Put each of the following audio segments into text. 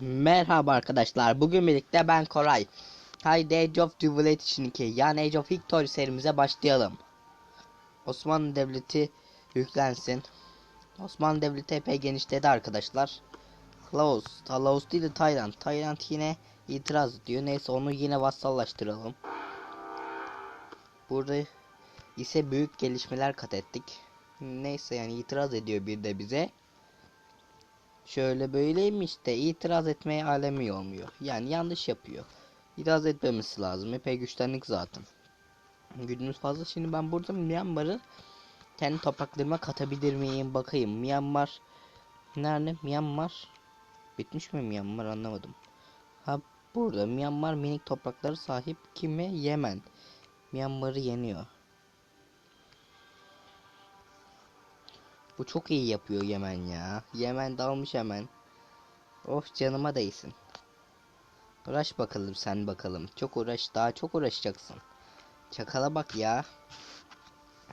Merhaba arkadaşlar. Bugün birlikte ben Koray. Haydi Age of Civilization 2 yani Age of Victory serimize başlayalım. Osmanlı Devleti yüklensin. Osmanlı Devleti epey genişledi arkadaşlar. Laos, Laos değil de Tayland. Tayland yine itiraz ediyor. Neyse onu yine vassallaştıralım. Burada ise büyük gelişmeler kat ettik. Neyse yani itiraz ediyor bir de bize. Şöyle böyleymiş de itiraz etmeye alemi olmuyor. Yani yanlış yapıyor. İtiraz etmemesi lazım. Epey güçlendik zaten. Gücümüz fazla. Şimdi ben burada Myanmar'ı kendi topraklarıma katabilir miyim? Bakayım. Myanmar nerede? Myanmar bitmiş mi Myanmar anlamadım. Ha burada Myanmar minik toprakları sahip kime? Yemen. Myanmar'ı yeniyor. Bu çok iyi yapıyor Yemen ya. Yemen dalmış hemen. Of canıma değsin. Uğraş bakalım sen bakalım. Çok uğraş daha çok uğraşacaksın. Çakala bak ya.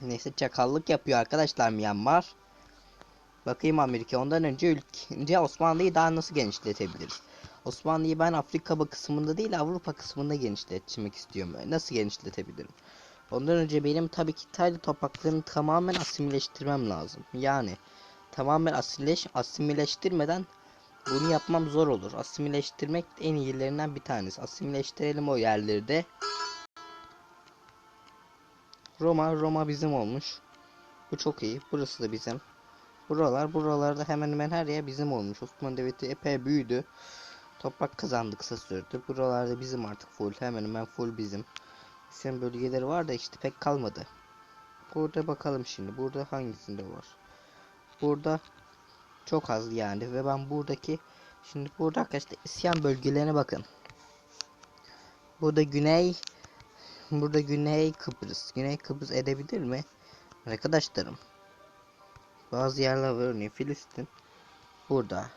Neyse çakallık yapıyor arkadaşlar Myanmar. Bakayım Amerika ondan önce ülke Osmanlı'yı daha nasıl genişletebiliriz? Osmanlı'yı ben Afrika kısmında değil Avrupa kısmında genişletmek istiyorum. Nasıl genişletebilirim? Ondan önce benim tabii ki İtalya topraklarını tamamen asimileştirmem lazım. Yani tamamen asimileş, asimileştirmeden bunu yapmam zor olur. Asimileştirmek en iyilerinden bir tanesi. Asimileştirelim o yerleri de. Roma, Roma bizim olmuş. Bu çok iyi. Burası da bizim. Buralar, buralarda hemen hemen her yer bizim olmuş. Osmanlı Devleti epey büyüdü. Toprak kazandı kısa sürede. Buralarda bizim artık full. Hemen hemen full bizim. İsyan bölgeleri var da işte pek kalmadı. Burada bakalım şimdi. Burada hangisinde var? Burada çok az yani ve ben buradaki şimdi burada arkadaşlar isyan bölgelerine bakın. Burada Güney burada Güney Kıbrıs. Güney Kıbrıs edebilir mi? Arkadaşlarım. Bazı yerler var örneğin Filistin. Burada.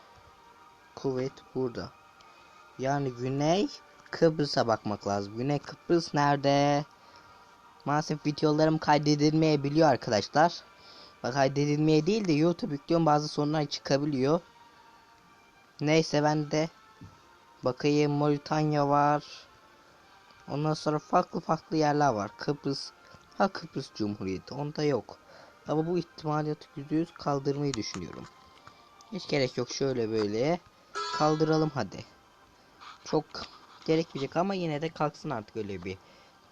Kuvvet burada. Yani Güney Kıbrıs'a bakmak lazım. Güney Kıbrıs nerede? Maalesef videolarım kaydedilmeyebiliyor arkadaşlar. Bak kaydedilmeye değil de YouTube yüklüyorum bazı sorunlar çıkabiliyor. Neyse ben de bakayım Moritanya var. Ondan sonra farklı farklı yerler var. Kıbrıs ha Kıbrıs Cumhuriyeti onda yok. Ama bu ihtimaliyatı %100 kaldırmayı düşünüyorum. Hiç gerek yok şöyle böyle kaldıralım hadi. Çok gerekmeyecek ama yine de kalksın artık öyle bir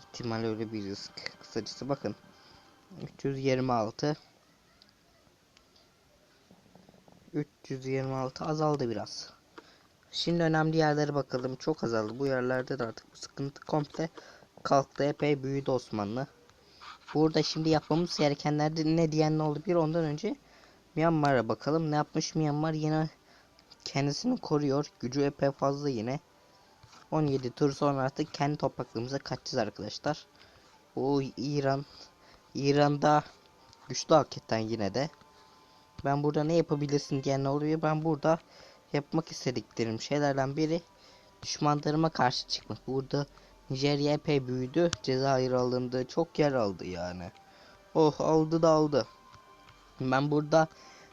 ihtimal öyle bir risk. Kısacası bakın 326 326 azaldı biraz. Şimdi önemli yerlere bakalım. Çok azaldı. Bu yerlerde de artık bu sıkıntı komple kalktı. Epey büyüdü Osmanlı. Burada şimdi yapmamız gerekenlerde ne diyen ne oldu bir ondan önce Myanmar'a bakalım. Ne yapmış Myanmar yine kendisini koruyor. Gücü epey fazla yine. 17 tur sonra artık kendi topraklarımıza kaçacağız arkadaşlar. O İran İran'da güçlü hakikaten yine de. Ben burada ne yapabilirsin diyen oluyor? Ben burada yapmak istediklerim şeylerden biri düşmanlarıma karşı çıkmak. Burada Nijerya epey büyüdü. Cezayir alındı. Çok yer aldı yani. Oh aldı da aldı. Ben burada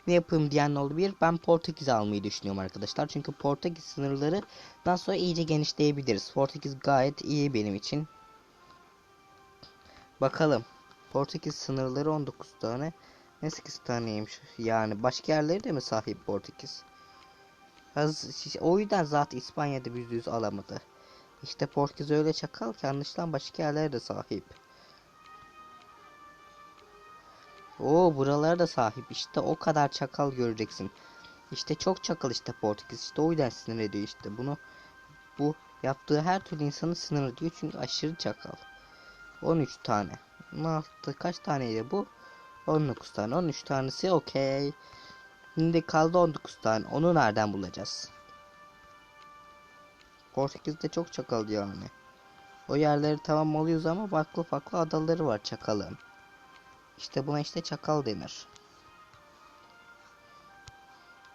ne yapayım diyen oldu bir. Ben Portekiz almayı düşünüyorum arkadaşlar. Çünkü Portekiz sınırlarından sonra iyice genişleyebiliriz. Portekiz gayet iyi benim için. Bakalım. Portekiz sınırları 19 tane. Ne 8 taneymiş. Yani başka yerleri de mi sahip Portekiz? O yüzden zaten İspanya'da %100 alamadı. İşte Portekiz öyle çakal ki anlaşılan başka yerlere de sahip. Oo buralara da sahip. İşte o kadar çakal göreceksin. İşte çok çakal işte Portekiz. İşte o yüzden sinir ediyor işte. Bunu bu yaptığı her türlü insanı sinir ediyor. Çünkü aşırı çakal. 13 tane. Ne yaptı? Kaç taneydi bu? 19 tane. 13 tanesi okey. Şimdi kaldı 19 tane. Onu nereden bulacağız? Portekiz'de çok çakal yani. O yerleri tamam alıyoruz ama farklı farklı adaları var çakalın. İşte buna işte çakal denir.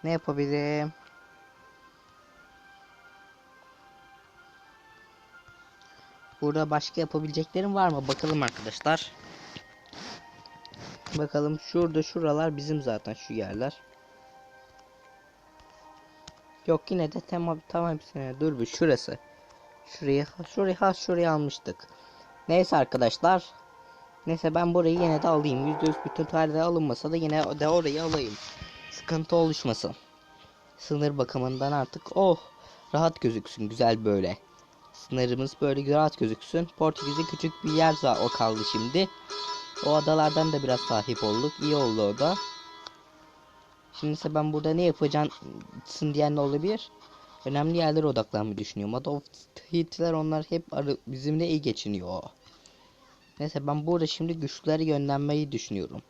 Ne yapabilirim? Burada başka yapabileceklerim var mı? Bakalım arkadaşlar. Bakalım şurada şuralar bizim zaten şu yerler. Yok yine de tamam tamam saniye dur bir şurası. Şurayı şurayı ha şurayı almıştık. Neyse arkadaşlar. Neyse ben burayı yine de alayım. %100 bütün tarihte alınmasa da yine de orayı alayım. Sıkıntı oluşmasın. Sınır bakımından artık oh rahat gözüksün güzel böyle. Sınırımız böyle rahat gözüksün. Portekiz'in küçük bir yer o kaldı şimdi. O adalardan da biraz sahip olduk. İyi oldu o da. Şimdi ise ben burada ne yapacaksın diyen de olabilir. Önemli yerlere odaklanmayı düşünüyorum. Adolf Hitler onlar hep bizimle iyi geçiniyor. Neyse ben burada şimdi güçlüleri yönlenmeyi düşünüyorum.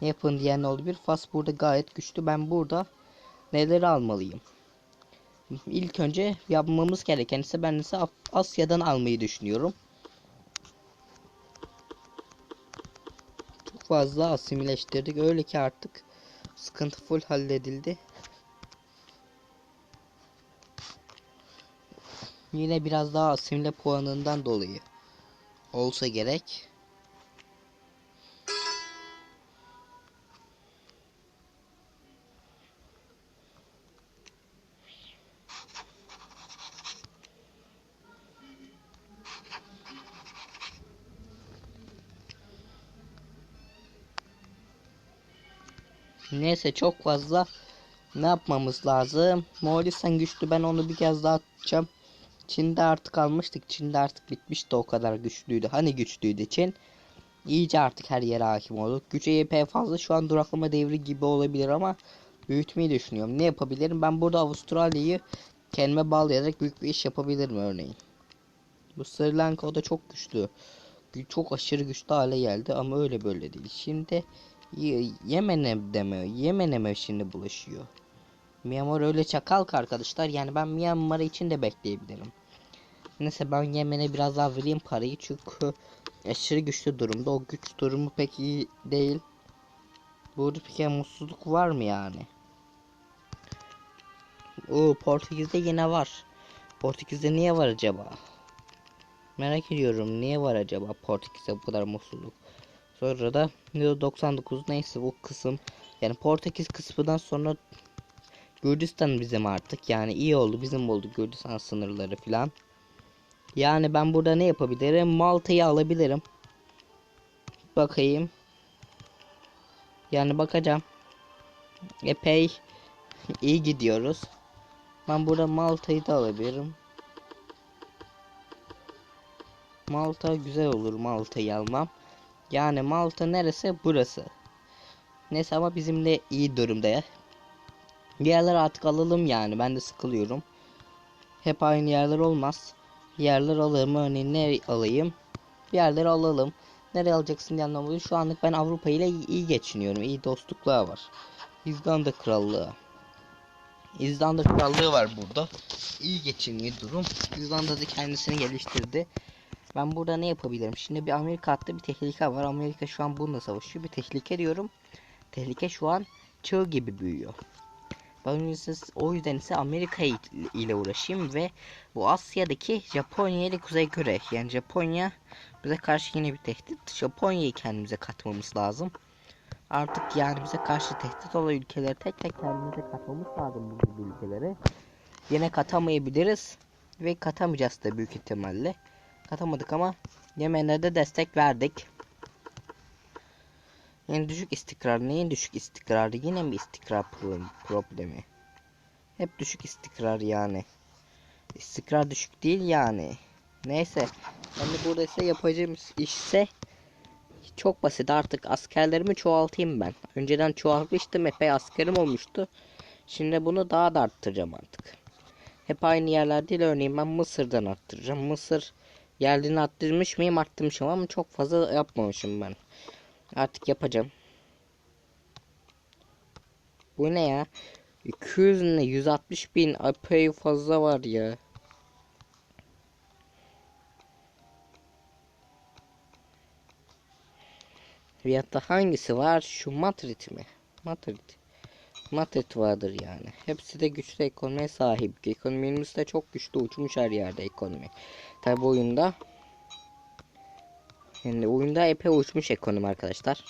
Yapın diyen olabilir. Fas burada gayet güçlü. Ben burada neleri almalıyım? İlk önce yapmamız gereken ise ben ise Asya'dan almayı düşünüyorum. Çok fazla asimileştirdik. Öyle ki artık sıkıntı full halledildi. Yine biraz daha asimile puanından dolayı olsa gerek. Neyse çok fazla ne yapmamız lazım? Moğolistan güçlü ben onu bir kez daha atacağım. Çin'de artık almıştık. Çin'de artık bitmişti o kadar güçlüydü. Hani güçlüydü Çin. İyice artık her yere hakim olduk. Gücü epey fazla şu an duraklama devri gibi olabilir ama büyütmeyi düşünüyorum. Ne yapabilirim? Ben burada Avustralya'yı kendime bağlayarak büyük bir iş yapabilirim örneğin. Bu Sri Lanka o da çok güçlü. Gü- Çok aşırı güçlü hale geldi ama öyle böyle değil. Şimdi Ye- Yemen'e de mi? Yemen'e mi şimdi bulaşıyor? Myanmar öyle çakal ki arkadaşlar. Yani ben Myanmar için de bekleyebilirim. Neyse ben Yemen'e biraz daha vereyim parayı çünkü aşırı güçlü durumda. O güç durumu pek iyi değil. Burada peki mutsuzluk var mı yani? Oo Portekiz'de yine var. Portekiz'de niye var acaba? Merak ediyorum niye var acaba Portekiz'de bu kadar mutsuzluk? Sonra da 99 neyse bu kısım yani Portekiz kısmından sonra Gürcistan bizim artık yani iyi oldu bizim oldu Gürcistan sınırları filan. Yani ben burada ne yapabilirim? Malta'yı alabilirim. Bakayım. Yani bakacağım. Epey iyi gidiyoruz. Ben burada Malta'yı da alabilirim. Malta güzel olur Malta'yı almam. Yani Malta neresi? Burası. Neyse ama bizimle iyi durumda ya. Yerler artık alalım yani. Ben de sıkılıyorum. Hep aynı yerler olmaz. Yerler alalım. Örneğin ne alayım? Bir yerleri alalım. Nereye alacaksın diye anlamadım. Şu anlık ben Avrupa ile iyi, geçiniyorum. İyi dostluklar var. İzlanda Krallığı. İzlanda Krallığı var burada. İyi geçiniyor durum. İzlanda da kendisini geliştirdi. Ben burada ne yapabilirim? Şimdi bir Amerika hattı bir tehlike var. Amerika şu an bununla savaşıyor. Bir tehlike diyorum. Tehlike şu an çığ gibi büyüyor. Ben o yüzden, ise Amerika il- ile uğraşayım ve bu Asya'daki Japonya ile Kuzey Kore. Yani Japonya bize karşı yine bir tehdit. Japonya'yı kendimize katmamız lazım. Artık yani bize karşı tehdit olan ülkeleri tek tek kendimize katmamız lazım bu gibi ülkeleri. Yine katamayabiliriz ve katamayacağız da büyük ihtimalle. Katamadık ama Yemen'e de destek verdik. Yani düşük istikrar. Neyin düşük istikrarı? Yine mi istikrar pro- problemi? Hep düşük istikrar yani. İstikrar düşük değil yani. Neyse. De burada ise yapacağım işse çok basit artık askerlerimi çoğaltayım ben. Önceden çoğaltmıştım epey askerim olmuştu. Şimdi bunu daha da arttıracağım artık. Hep aynı yerler değil örneğin ben Mısır'dan arttıracağım. Mısır yerliğini arttırmış mıyım arttırmışım ama çok fazla yapmamışım ben. Artık yapacağım. Bu ne ya? 200 ne? 160 bin epey fazla var ya. Fiyatta hangisi var? Şu Madrid mi? Madrid. Madrid vardır yani. Hepsi de güçlü ekonomiye sahip. Ekonomimiz de çok güçlü uçmuş her yerde ekonomi. Tabi oyunda yani oyunda epey uçmuş ekonomi arkadaşlar.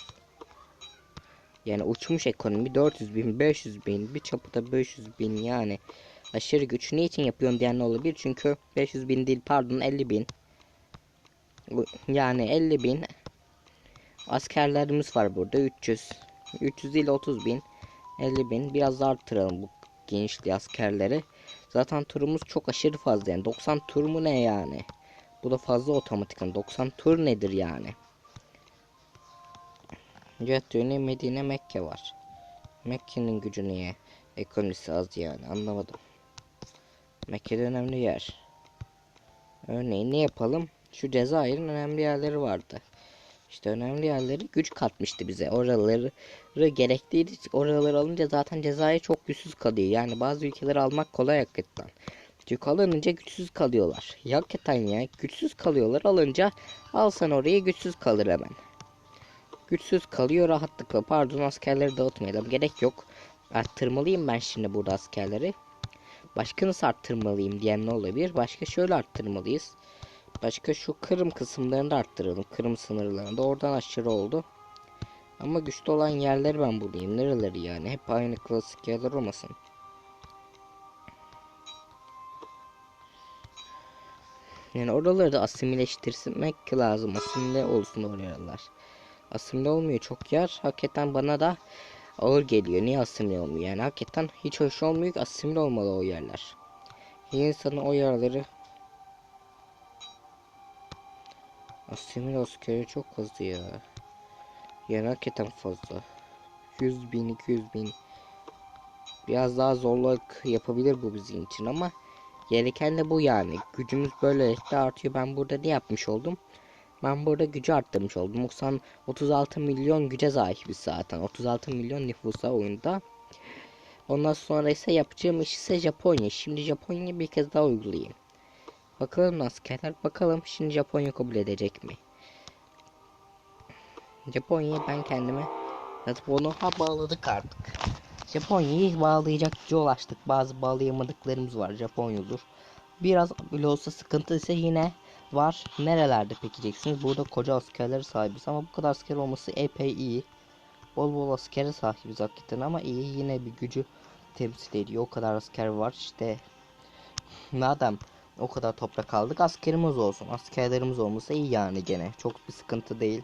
Yani uçmuş ekonomi 400 bin 500 bin bir çapıda 500 bin yani Aşırı güç. Niçin yapıyorum diyen olabilir? Çünkü 500 bin değil pardon 50 bin. Yani 50 bin askerlerimiz var burada 300. 300 değil 30 bin. 50 bin. Biraz daha arttıralım bu genişliği askerleri. Zaten turumuz çok aşırı fazla yani. 90 tur mu ne yani? Bu da fazla otomatik. 90 tur nedir yani? Cihat Medine Mekke var. Mekke'nin gücü niye? Ekonomisi az yani anlamadım. Mekke'de önemli yer. Örneğin ne yapalım? Şu Cezayir'in önemli yerleri vardı. İşte önemli yerleri güç katmıştı bize. Oraları gerekliydi. Oraları alınca zaten Cezayir çok güçsüz kalıyor. Yani bazı ülkeleri almak kolay hakikaten. Çünkü alınınca güçsüz kalıyorlar. Ya Hakikaten ya güçsüz kalıyorlar alınca alsan orayı güçsüz kalır hemen. Güçsüz kalıyor rahatlıkla. Pardon askerleri dağıtmayalım. Gerek yok. Arttırmalıyım ben şimdi burada askerleri. Başka nasıl arttırmalıyım diyen ne olabilir? Başka şöyle arttırmalıyız. Başka şu Kırım kısımlarını da arttıralım. Kırım sınırlarında. Oradan aşırı oldu. Ama güçlü olan yerleri ben bulayım. Nereleri yani? Hep aynı klasik yerler olmasın. Yani oraları da asimileştirmek lazım. Asimile olsun oralar. Asimile olmuyor çok yer. Hakikaten bana da ağır geliyor. Niye asimile olmuyor? Yani hakikaten hiç hoş olmuyor ki asimile olmalı o yerler. İnsanın o yerleri asimile askeri çok fazla ya. Yani hakikaten fazla. 100 bin, 200 bin. Biraz daha zorluk yapabilir bu bizim için ama gereken de bu yani. Gücümüz böylelikle artıyor. Ben burada ne yapmış oldum? Ben burada gücü arttırmış oldum. 90 36 milyon güce sahibiz zaten. 36 milyon nüfusa oyunda. Ondan sonra ise yapacağım iş ise Japonya. Şimdi Japonya'yı bir kez daha uygulayayım. Bakalım askerler bakalım şimdi Japonya kabul edecek mi? Japonya'yı ben kendime yatıp onu ha bağladık artık. Japonya'yı bağlayacak ulaştık. Bazı bağlayamadıklarımız var Japonya'dır. Biraz bile olsa sıkıntı ise yine var. Nerelerde peki diyeceksiniz? Burada koca askerlere sahibiz ama bu kadar asker olması epey iyi. Bol bol askere sahibiz hakikaten ama iyi yine bir gücü temsil ediyor. O kadar asker var işte. Madem o kadar toprak aldık askerimiz olsun. Askerlerimiz olmasa iyi yani gene. Çok bir sıkıntı değil.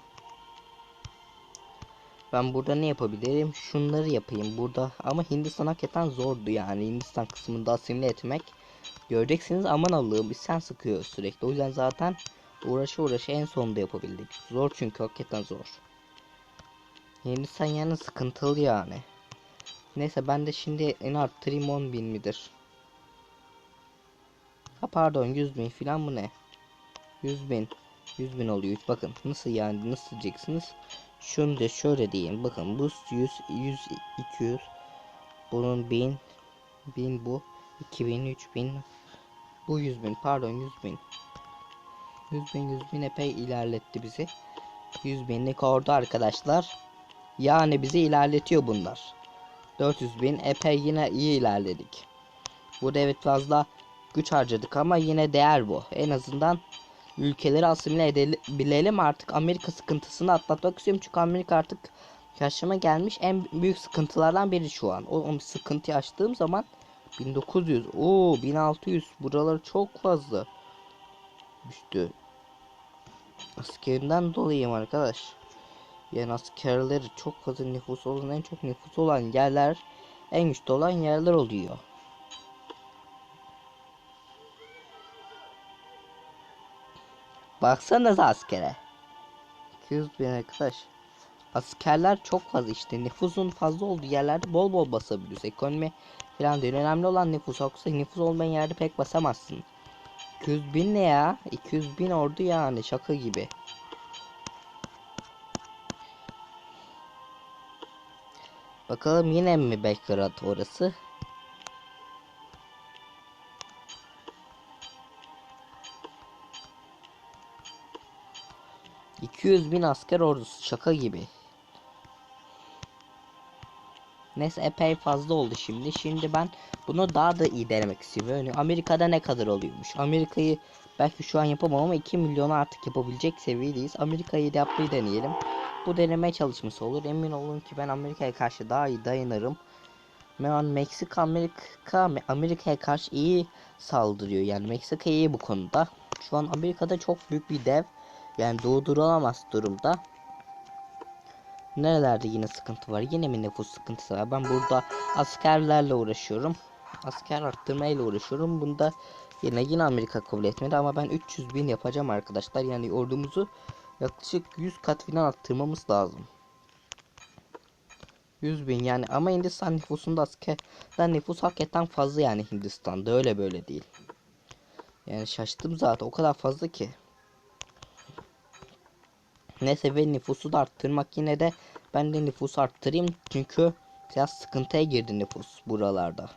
Ben burada ne yapabilirim? Şunları yapayım burada. Ama Hindistan hakikaten zordu yani. Hindistan kısmında asimile etmek. Göreceksiniz aman Allah'ım isyan sıkıyor sürekli. O yüzden zaten uğraşı uğraşı en sonunda yapabildik. Zor çünkü hakikaten zor. Hindistan yani sıkıntılı yani. Neyse ben de şimdi en arttırayım 10 bin midir? Ha pardon 100 bin filan mı ne? 100 bin. 100 bin oluyor. Bakın nasıl yani nasıl diyeceksiniz? Şunu da şöyle diyeyim. Bakın bu 100, 100, 200. Bunun 1000. 1000 bu. 2000, 3000. Bu 100 bin. Pardon 100 bin. 100 bin 100 bin epey ilerletti bizi. 100 binlik ordu arkadaşlar. Yani bizi ilerletiyor bunlar. 400 bin epey yine iyi ilerledik. Burada evet fazla güç harcadık ama yine değer bu. En azından ülkeleri asimile edebilelim artık Amerika sıkıntısını atlatmak istiyorum çünkü Amerika artık yaşıma gelmiş en büyük sıkıntılardan biri şu an. O, o sıkıntıyı açtığım zaman 1900 o 1600 buralar çok fazla düştü. Askerinden dolayıyım arkadaş. Yani askerleri çok fazla nüfus olan en çok nüfus olan yerler en güçlü olan yerler oluyor. Baksanıza askere. 200 bin arkadaş. Askerler çok fazla işte nüfusun fazla olduğu yerlerde bol bol basabiliyoruz. Ekonomi falan değil. Önemli olan nüfus. Yoksa nüfus olmayan yerde pek basamazsın. 200 bin ne ya? 200 bin ordu yani şaka gibi. Bakalım yine mi Belgrad orası? ...200 bin asker ordusu şaka gibi. Neyse epey fazla oldu şimdi. Şimdi ben bunu daha da iyi denemek istiyorum. Yani Amerika'da ne kadar oluyormuş? Amerika'yı belki şu an yapamam ama 2 milyonu artık yapabilecek seviyedeyiz. Amerika'yı da yapmayı deneyelim. Bu deneme çalışması olur. Emin olun ki ben Amerika'ya karşı daha iyi dayanırım. Yani Meksika Amerika Amerika'ya karşı iyi saldırıyor. Yani Meksika iyi bu konuda. Şu an Amerika'da çok büyük bir dev. Yani doğdurulamaz durumda. Nerelerde yine sıkıntı var? Yine mi nüfus sıkıntısı var? Ben burada askerlerle uğraşıyorum. Asker arttırmayla uğraşıyorum. Bunda yine yine Amerika kabul etmedi ama ben 300 bin yapacağım arkadaşlar. Yani ordumuzu yaklaşık 100 kat falan arttırmamız lazım. 100 bin yani ama Hindistan nüfusunda askerden nüfus hakikaten fazla yani Hindistan'da öyle böyle değil. Yani şaştım zaten o kadar fazla ki. Neyse ve nüfusu da arttırmak yine de ben de nüfusu arttırayım çünkü biraz sıkıntıya girdi nüfus buralarda.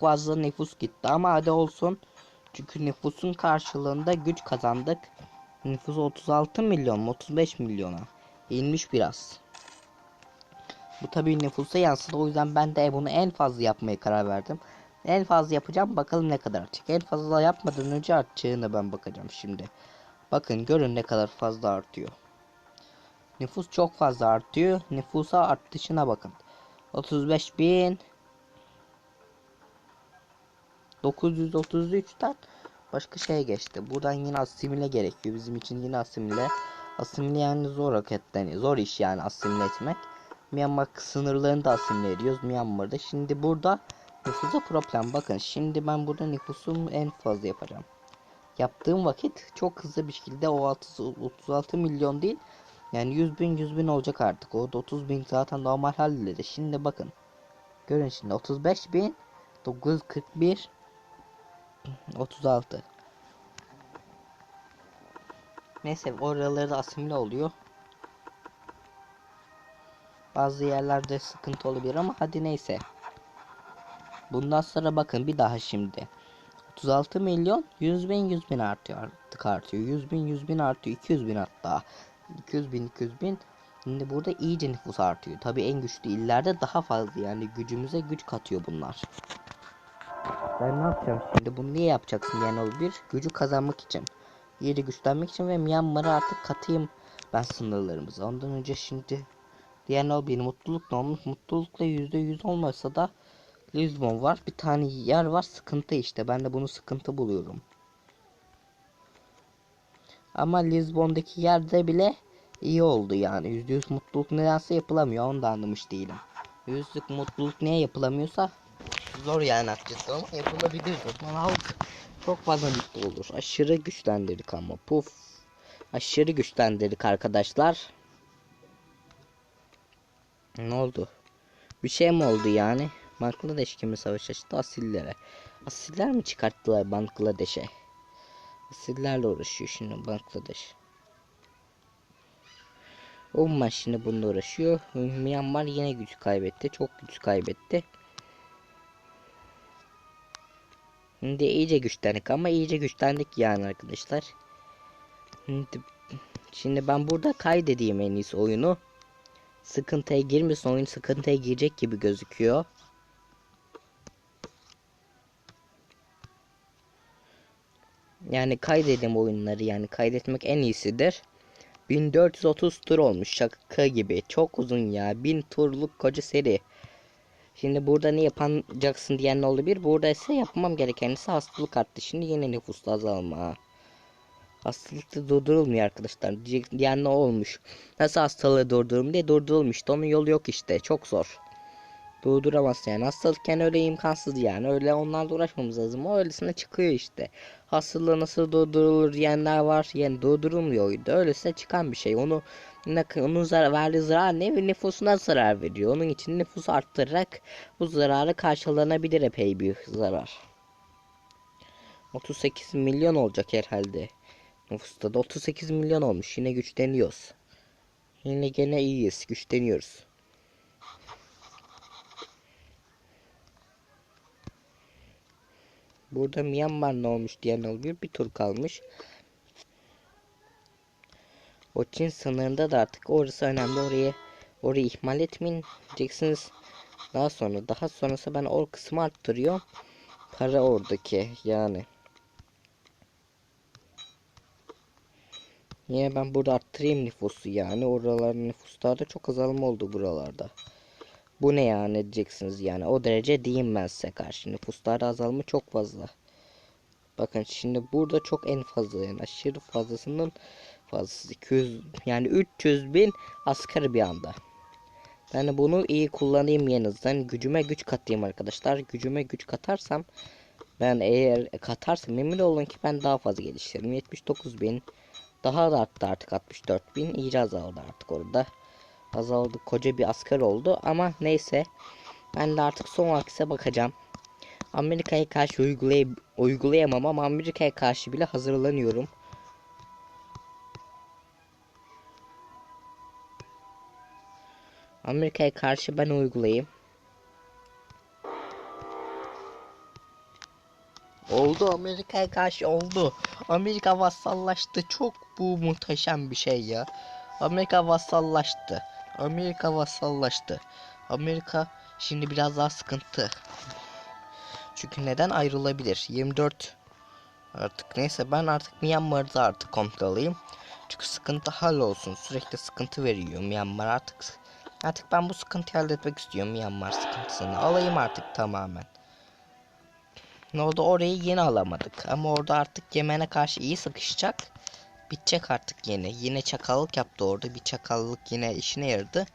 Fazla nüfus gitti ama hadi olsun. Çünkü nüfusun karşılığında güç kazandık. Nüfus 36 milyon 35 milyona inmiş biraz. Bu tabii nüfusa yansıdı o yüzden ben de bunu en fazla yapmaya karar verdim. En fazla yapacağım bakalım ne kadar artacak. En fazla yapmadan önce artacağına ben bakacağım şimdi. Bakın görün ne kadar fazla artıyor. Nüfus çok fazla artıyor. Nüfusa artışına bakın. 35 bin 933'ten başka şeye geçti. Buradan yine asimile gerekiyor. Bizim için yine asimile. Asimile yani zor hareketten, zor iş yani asimile etmek. Myanmar sınırlarını da asimile ediyoruz Myanmar'da. Şimdi burada nüfusa problem. Bakın şimdi ben burada nüfusumu en fazla yapacağım. Yaptığım vakit çok hızlı bir şekilde o 36 milyon değil. Yani 100 bin 100 bin olacak artık. O da 30 bin zaten normal halde. Şimdi bakın. Görün şimdi 35 bin 941 36 Neyse oraları da asimile oluyor. Bazı yerlerde sıkıntı olabilir ama hadi neyse. Bundan sonra bakın bir daha şimdi. 36 milyon 100 bin 100 bin artıyor artık artıyor. 100 bin 100 bin artıyor 200 bin hatta. 200 bin 200 bin. Şimdi burada iyice nüfus artıyor. Tabi en güçlü illerde daha fazla yani gücümüze güç katıyor bunlar. Ben ne yapacağım şimdi? Bunu niye yapacaksın yani o bir? Gücü kazanmak için. Yeri güçlenmek için ve Myanmar'a artık katayım ben sınırlarımıza. Ondan önce şimdi diğer o bir mutluluk ne olmuş? Mutlulukla yüzde yüz olmasa da Lisbon var. Bir tane yer var. Sıkıntı işte. Ben de bunu sıkıntı buluyorum. Ama Lisbon'daki yerde bile iyi oldu yani. Yüzde yüz mutluluk nedense yapılamıyor. Onu da anlamış değilim. Yüzlük mutluluk niye yapılamıyorsa zor yani açıkçası ama yapılabilir. Osman halk çok fazla mutlu olur. Aşırı güçlendirdik ama puf. Aşırı güçlendirdik arkadaşlar. Ne oldu? Bir şey mi oldu yani? Bangladeş kimi savaş açtı asillere. Asiller mi çıkarttılar Bangladeş'e? Asillerle uğraşıyor şimdi Bangladeş. Umman şimdi bununla uğraşıyor. Myanmar yine güç kaybetti. Çok güç kaybetti. Şimdi iyice güçlendik ama iyice güçlendik yani arkadaşlar. Şimdi, ben burada kaydedeyim en iyisi oyunu. Sıkıntıya girmesin oyun sıkıntıya girecek gibi gözüküyor. Yani kaydedeyim oyunları yani kaydetmek en iyisidir. 1430 tur olmuş şaka gibi. Çok uzun ya. 1000 turluk koca seri. Şimdi burada ne yapacaksın diyen ne olabilir? Burada ise yapmam gereken ise hastalık arttı. Şimdi yine nüfusta azalma. Hastalıkta durdurulmuyor arkadaşlar. Diyen ne olmuş? Nasıl hastalığı durdururum diye durdurulmuş. Onun yolu yok işte. Çok zor. Durduramazsın yani. Hastalıkken öyle imkansız yani. Öyle onlarla uğraşmamız lazım. O öylesine çıkıyor işte. Hastalığı nasıl durdurulur diyenler var. Yani durdurulmuyor oyunda. Öylesine çıkan bir şey. Onu onun zarar, verdiği zarar ne nüfusuna zarar veriyor. Onun için nüfusu arttırarak bu zararı karşılanabilir epey bir zarar. 38 milyon olacak herhalde. Nüfusta da 38 milyon olmuş. Yine güçleniyoruz. Yine gene iyiyiz. Güçleniyoruz. Burada Myanmar ne olmuş diyen oluyor. Bir tur kalmış. O Çin sınırında da artık orası önemli. Orayı orayı ihmal etmeyin diyeceksiniz. Daha sonra daha sonrası ben o kısmı arttırıyor. Para oradaki yani. Niye ben burada arttırayım nüfusu yani. Oraların nüfuslarda çok azalma oldu buralarda. Bu ne yani diyeceksiniz yani. O derece diyeyim ben size karşı. Nüfuslarda azalma çok fazla. Bakın şimdi burada çok en fazla yani aşırı fazlasının fazlası 200 yani 300 bin asker bir anda. Ben bunu iyi kullanayım yanınızdan. Gücüme güç katayım arkadaşlar. Gücüme güç katarsam ben eğer katarsam emin olun ki ben daha fazla geliştiririm. 79 bin daha da arttı artık 64 bin. İyice azaldı artık orada. Azaldı koca bir asker oldu ama neyse. Ben de artık son akse bakacağım. Amerika'ya karşı uygulay uygulayamam ama Amerika'ya karşı bile hazırlanıyorum. Amerika'ya karşı ben uygulayayım. Oldu Amerika'ya karşı oldu. Amerika vassallaştı. Çok bu muhteşem bir şey ya. Amerika vassallaştı. Amerika vassallaştı. Amerika şimdi biraz daha sıkıntı. Çünkü neden ayrılabilir? 24 artık neyse ben artık Myanmar'da artık kontrol alayım. Çünkü sıkıntı hallolsun. Sürekli sıkıntı veriyor Myanmar artık. Artık ben bu sıkıntıyı halletmek istiyorum Myanmar sıkıntısını. Alayım artık tamamen. Ne oldu orayı yine alamadık. Ama orada artık Yemen'e karşı iyi sıkışacak. Bitecek artık yine. Yine çakallık yaptı orada. Bir çakallık yine işine yaradı.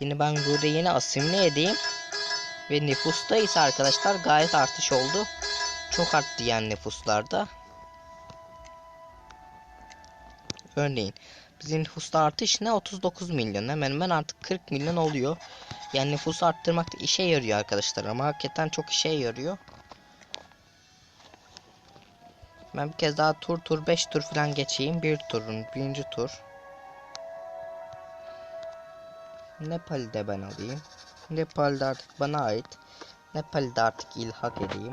Yine ben burada yine asimile edeyim. Ve nüfusta ise arkadaşlar gayet artış oldu. Çok arttı yani nüfuslarda. Örneğin bizim nüfusta artış ne 39 milyon hemen hemen artık 40 milyon oluyor. Yani nüfusu arttırmak da işe yarıyor arkadaşlar ama hakikaten çok işe yarıyor. Ben bir kez daha tur tur 5 tur falan geçeyim. Bir turun birinci tur. Nepal'i de ben alayım. Nepal'de artık bana ait. Nepal'de artık ilhak edeyim.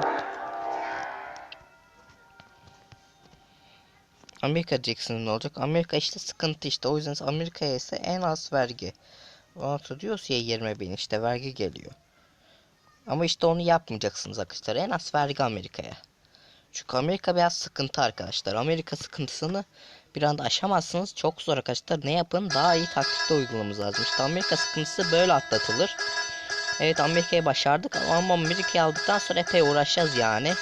Amerika diyeceksiniz ne olacak? Amerika işte sıkıntı işte. O yüzden Amerika'ya ise en az vergi. Ona diyoruz ya 20 bin işte vergi geliyor. Ama işte onu yapmayacaksınız arkadaşlar. En az vergi Amerika'ya. Çünkü Amerika biraz sıkıntı arkadaşlar. Amerika sıkıntısını bir anda aşamazsınız. Çok zor arkadaşlar. Ne yapın? Daha iyi taktikte uygulamamız lazım. İşte Amerika sıkıntısı böyle atlatılır. Evet Amerika'yı başardık ama Amerika'yı aldıktan sonra epey uğraşacağız yani.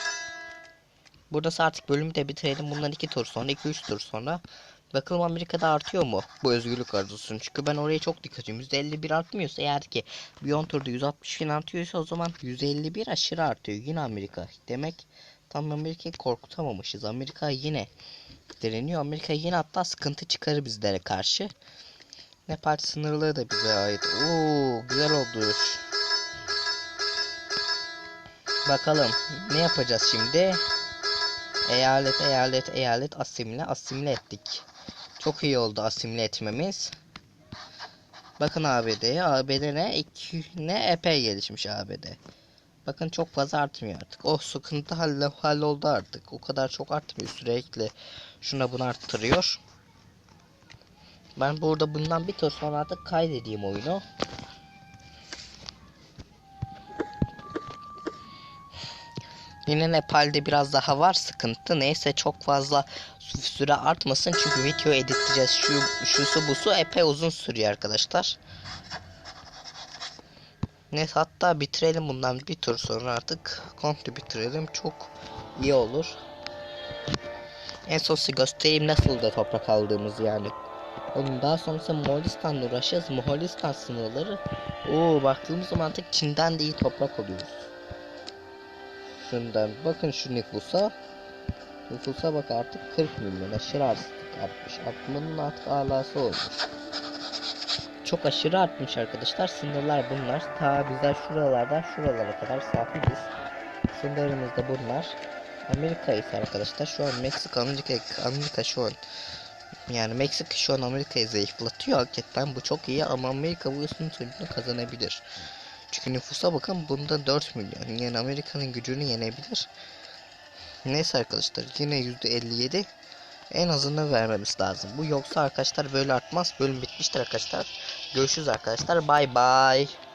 Burada artık bölümü de bitirelim. Bundan 2 tur sonra 2-3 tur sonra. Bakalım Amerika'da artıyor mu bu özgürlük arzusu? Çünkü ben oraya çok dikkat ediyorum. %51 artmıyorsa eğer ki bir 10 turda 160 bin artıyorsa o zaman 151 aşırı artıyor. Yine Amerika. Demek tam Amerika'yı korkutamamışız. Amerika yine direniyor. Amerika yine hatta sıkıntı çıkarır bizlere karşı. Nepal sınırları da bize ait. Oo güzel oldu. Bakalım ne yapacağız şimdi? Eyalet, eyalet, eyalet asimile, asimile ettik. Çok iyi oldu asimile etmemiz. Bakın ABD'ye. ABD ne? İki, ne epey gelişmiş ABD. Bakın çok fazla artmıyor artık. O sıkıntı halle, halloldu artık. O kadar çok artmıyor. Sürekli şuna bunu arttırıyor. Ben burada bundan bir tur sonra artık kaydedeyim oyunu. Yine Nepal'de biraz daha var sıkıntı. Neyse çok fazla süre artmasın çünkü video editleyeceğiz. Şu şusu busu epey uzun sürüyor arkadaşlar. Neyse hatta bitirelim bundan bir tur sonra artık komple bitirelim. Çok iyi olur. En son size göstereyim nasıl da toprak aldığımız yani. Onun daha sonrası Moğolistan'la uğraşacağız. Moğolistan sınırları. Oo baktığımız zaman artık Çin'den de iyi toprak alıyoruz. Şundan bakın şu nüfusa. Nüfusa bak artık 40 milyon aşırı artmış. Artmanın artık alası olmuş. Çok aşırı artmış arkadaşlar. Sınırlar bunlar. Ta bizler şuralardan şuralara kadar sahibiz. Sınırlarımız da bunlar. Amerika ise arkadaşlar şu an Meksika Amerika Amerika şu an yani Meksika şu an Amerika'yı zayıflatıyor hakikaten bu çok iyi ama Amerika bu üstün sonucunu kazanabilir. Çünkü nüfusa bakın bunda 4 milyon. Yani Amerika'nın gücünü yenebilir. Neyse arkadaşlar yine %57 En azından vermemiz lazım. Bu yoksa arkadaşlar böyle artmaz. Bölüm bitmiştir arkadaşlar. Görüşürüz arkadaşlar. Bay bay.